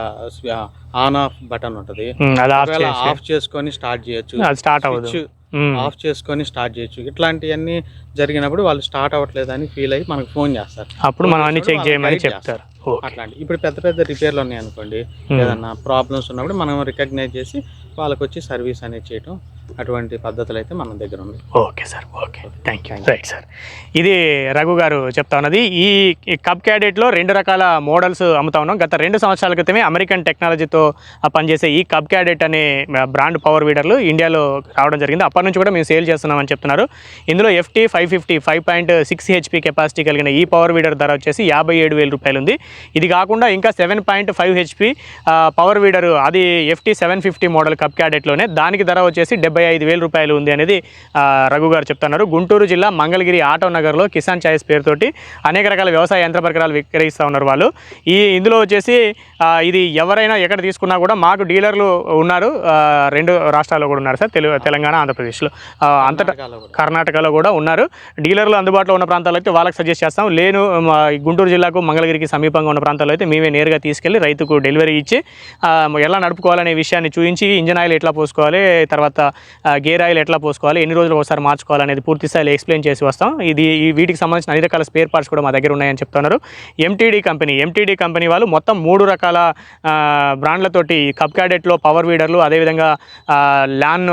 ఆన్ ఆఫ్ బటన్ ఉంటుంది. ఆఫ్ చేసుకొని స్టార్ట్ చేయొచ్చు. స్టార్ట్ ఉమ్, ఆఫ్ చేసుకొని స్టార్ట్ చేయొచ్చు. ఇట్లాంటివన్నీ జరిగినప్పుడు వాళ్ళు స్టార్ట్ అవ్వట్లేదని ఫీల్ అయ్యి మనకు ఫోన్ చేస్తారు. అప్పుడు మనం అన్ని చెక్ చేయమని చెప్తారు. అట్లాంటి ఇప్పుడు పెద్ద పెద్ద రిపేర్లు ఉన్నాయి అనుకోండి ఉమ్, ఏదన్నా ప్రాబ్లమ్స్ ఉన్నప్పుడు మనం రికగ్నైజ్ చేసి వాళ్ళకి వచ్చి సర్వీస్ అనేది చేయటం అటువంటి పద్ధతులు అయితే మన దగ్గర ఉంది okay sir okay. Thank you right sir ఇది రఘు గారు చెప్తా ఉన్నది. ఈ కప్ క్యాడెట్లో రెండు రకాల మోడల్స్ అమ్ముతా ఉన్నాం. గత రెండు సంవత్సరాల క్రితమే అమెరికన్ టెక్నాలజీతో పనిచేసే ఈ కప్ క్యాడెట్ అనే బ్రాండ్ పవర్ వీడర్లు ఇండియాలో రావడం జరిగింది. అప్పటి నుంచి కూడా మేము సేల్ చేస్తున్నామని చెప్తున్నారు. ఇందులో FT five fifty five point six HP capacity కలిగిన ఈ పవర్ వీడర్ ధర వచ్చేసి యాభై ఏడు వేల రూపాయలు ఉంది. ఇది కాకుండా ఇంకా seven point five HP power weeder అది FT seven fifty model Cub క్యాడెట్లోనే దానికి ధర వచ్చేసి డెబ్బై ఐదు వేల రూపాయలు ఉంది అనేది రఘు గారు చెప్తున్నారు. గుంటూరు జిల్లా మంగళగిరి ఆటో నగర్లో కిసాన్ ఛాయిస్ పేరుతోటి అనేక రకాల వ్యవసాయ యంత్ర పరికరాలు విక్రయిస్తూ ఉన్నారు వాళ్ళు. ఈ ఇందులో వచ్చేసి ఇది ఎవరైనా ఎక్కడ తీసుకున్నా కూడా మాకు డీలర్లు ఉన్నారు. రెండు రాష్ట్రాల్లో కూడా ఉన్నారు సార్. తెలుగు తెలంగాణ ఆంధ్రప్రదేశ్లో. అంతటా కర్ణాటకలో కూడా. ఉన్నారు. డీలర్లు అందుబాటులో ఉన్న ప్రాంతాల్లో అయితే వాళ్ళకి సజెస్ట్ చేస్తాం. లేను గుంటూరు జిల్లాకు మంగళగిరికి సమీపంగా ఉన్న ప్రాంతాల్లో అయితే మేమే నేరుగా తీసుకెళ్ళి రైతుకు డెలివరీ ఇచ్చి ఎలా నడుపుకోవాలనే విషయాన్ని చూపించి ఇంజన్ ఆయిల్ ఎట్లా పోసుకోవాలి తర్వాత గేర్ ఆయిల్ ఎట్లా పోసుకోవాలి ఎన్ని రోజులు ఒకసారి మార్చుకోవాలనేది పూర్తి స్థాయిలో ఎక్స్ప్లెయిన్ చేసి వస్తాం. ఇది ఈ వీటికి సంబంధించిన అన్ని రకాల స్పేర్ పార్ట్స్ కూడా మా దగ్గర ఉన్నాయని చెప్తున్నారు. ఎంటీడీ కంపెనీ ఎంటీడీ కంపెనీ వాళ్ళు మొత్తం మూడు రకాల బ్రాండ్లతోటి కప్ క్యాడెట్లో పవర్ వీడర్లు అదేవిధంగా ల్యాన్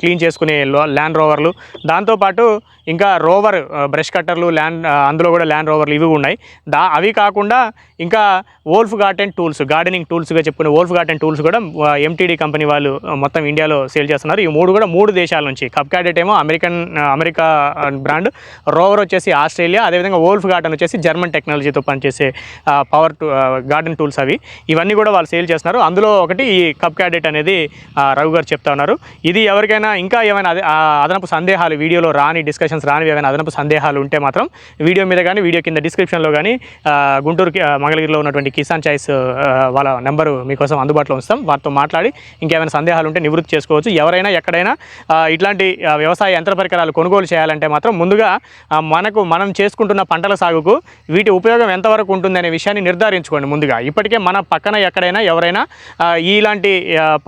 క్లీన్ చేసుకునే ల్యాండ్ రోవర్లు. దాంతోపాటు ఇంకా రోవర్ బ్రష్ కట్టర్లు ల్యాండ్ అందులో కూడా ల్యాండ్ రోవర్లు ఇవి ఉన్నాయి. దా అవి కాకుండా ఇంకా వోల్ఫ్ గార్డెన్ టూల్స్ గార్డెనింగ్ టూల్స్గా చెప్పుకునే వోల్ఫ్ గార్డెన్ టూల్స్ కూడా ఎంటీడీ కంపెనీ వాళ్ళు మొత్తం ఇండియాలో సేల్ చేస్తున్నారు. ఈ మూడు కూడా మూడు దేశాల నుంచి. కప్ క్యాడెట్ ఏమో అమెరికన్ అమెరికా బ్రాండ్ రోవర్ వచ్చేసి ఆస్ట్రేలియా అదేవిధంగా వోల్ఫ్ గార్డెన్ వచ్చేసి జర్మన్ టెక్నాలజీతో పనిచేసే పవర్ టూ గార్డెన్ టూల్స్ అవి. ఇవన్నీ కూడా వాళ్ళు సేల్ చేస్తున్నారు. అందులో ఒకటి ఈ కప్ క్యాడెట్ అనేది రఘు గారు చెప్తా ఉన్నారు. ఇది ఎవరికైనా ఇంకా ఏమైనా అదనపు సందేహాలు వీడియోలో రాని డిస్కషన్ ఆపరేషన్స్ రానివి ఏమైనా అదనపు సందేహాలు ఉంటే మాత్రం వీడియో మీద కానీ వీడియో కింద డిస్క్రిప్షన్లో కానీ గుంటూరుకి మంగళగిరిలో ఉన్నటువంటి కిసాన్ చాయిస్ వాళ్ళ నెంబరు మీకోసం అందుబాటులో ఉంచుతాం. వారితో మాట్లాడి ఇంకేమైనా సందేహాలు ఉంటే నివృత్తి చేసుకోవచ్చు. ఎవరైనా ఎక్కడైనా ఇట్లాంటి వ్యవసాయ యంత్ర పరికరాలు కొనుగోలు చేయాలంటే మాత్రం ముందుగా మనకు మనం చేసుకుంటున్న పంటల సాగుకు వీటి ఉపయోగం ఎంతవరకు ఉంటుందనే విషయాన్ని నిర్ధారించుకోండి ముందుగా. ఇప్పటికే మన పక్కన ఎక్కడైనా ఎవరైనా ఇలాంటి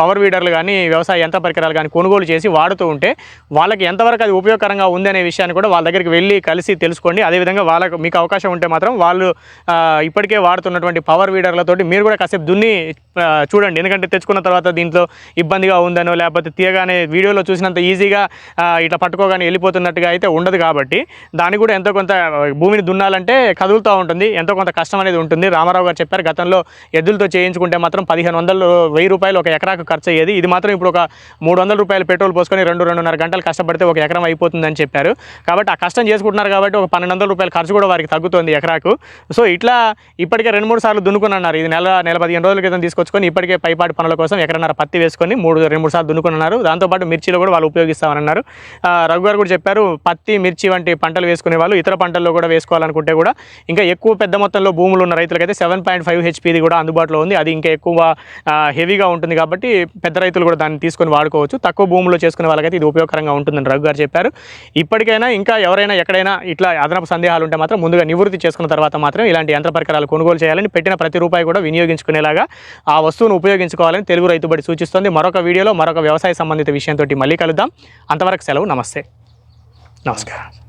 పవర్ వీడర్లు కానీ వ్యవసాయ యంత్ర పరికరాలు కానీ కొనుగోలు చేసి వాడుతూ ఉంటే వాళ్ళకి ఎంతవరకు అది ఉపయోగకరంగా ఉందనే విషయాన్ని కూడా వాళ్ళ దగ్గరికి వెళ్ళి కలిసి తెలుసుకోండి. అదేవిధంగా వాళ్ళకు మీకు అవకాశం ఉంటే మాత్రం వాళ్ళు ఇప్పటికే వాడుతున్నటువంటి పవర్ వీడర్లతోటి మీరు కూడా కాసేపు దున్ని చూడండి. ఎందుకంటే తెచ్చుకున్న తర్వాత దీంట్లో ఇబ్బందిగా ఉందనో లేకపోతే తీయగానే వీడియోలో చూసినంత ఈజీగా ఇట్లా పట్టుకోగానే వెళ్ళిపోతున్నట్టుగా అయితే ఉండదు కాబట్టి దాన్ని కూడా ఎంతో కొంత భూమిని దున్నాలంటే కదులుతూ ఉంటుంది. ఎంతో కొంత కష్టం అనేది ఉంటుంది. రామారావు గారు చెప్పారు గతంలో ఎద్దులతో చేయించుకుంటే మాత్రం పదిహేను వందలు వెయ్యి రూపాయలు ఒక ఎకరాకు ఖర్చు అయ్యేది. ఇది మాత్రం ఇప్పుడు ఒక మూడు వందల రూపాయలు పెట్రోల్ పోసుకొని రెండు రెండున్నర గంటలు కష్టపడితే ఒక ఎకరం అయిపోతుందని చెప్పారు. కాబట్టి ఆ కష్టం చేసుకుంటున్నారు కాబట్టి ఒక పన్నెండు వందల రూపాయల ఖర్చు కూడా వారికి తగ్గుతుంది ఎకరాకు. సో ఇట్లా ఇప్పటికే రెండు మూడు సార్లు దున్నుకున్నారు. ఇది నెల నెల పదిహేను రోజుల క్రితం తీసుకొచ్చుకొని ఇప్పటికే పైపాటి పనుల కోసం ఎకరన్నర పత్తి వేసుకొని మూడు రెండు మూడు సార్లు దున్నుకున్నారు. దాంతోపాటు మిర్చిలో కూడా వాళ్ళు ఉపయోగిస్తామని అన్నారు రఘు గారు కూడా చెప్పారు పత్తి మిర్చి వంటి పంటలు వేసుకునే వాళ్ళు ఇతర పంటల్లో కూడా వేసుకోవాలనుకుంటే కూడా ఇంకా ఎక్కువ పెద్ద మొత్తంలో భూములు ఉన్న రైతులకైతే సెవెన్ పాయింట్ ఫైవ్ హెచ్పిది కూడా అందుబాటులో ఉంది. అది ఇంకా ఎక్కువ హెవీగా ఉంటుంది కాబట్టి పెద్ద రైతులు కూడా దాన్ని తీసుకొని వాడుకోవచ్చు. తక్కువ భూముల్లో చేసుకునే వాళ్ళకైతే ఇది ఉపయోగకరంగా ఉంటుందని రఘు గారు చెప్పారు. ఇప్పటికే ఇప్పటికైనా ఇంకా ఎవరైనా ఎక్కడైనా ఇట్లా అదనపు సందేహాలు ఉంటే మాత్రం ముందుగా నివృత్తి చేసుకున్న తర్వాత మాత్రం ఇలాంటి యంత్ర పరికరాలు కొనుగోలు చేయాలని పెట్టిన ప్రతి రూపాయి కూడా వినియోగించుకునేలాగా ఆ వస్తువును ఉపయోగించుకోవాలని తెలుగు రైతుబడి సూచిస్తోంది. మరొక వీడియోలో మరొక వ్యవసాయ సంబంధిత విషయంతో మళ్ళీ కలుద్దాం. అంతవరకు సెలవు. నమస్తే. నమస్కారం.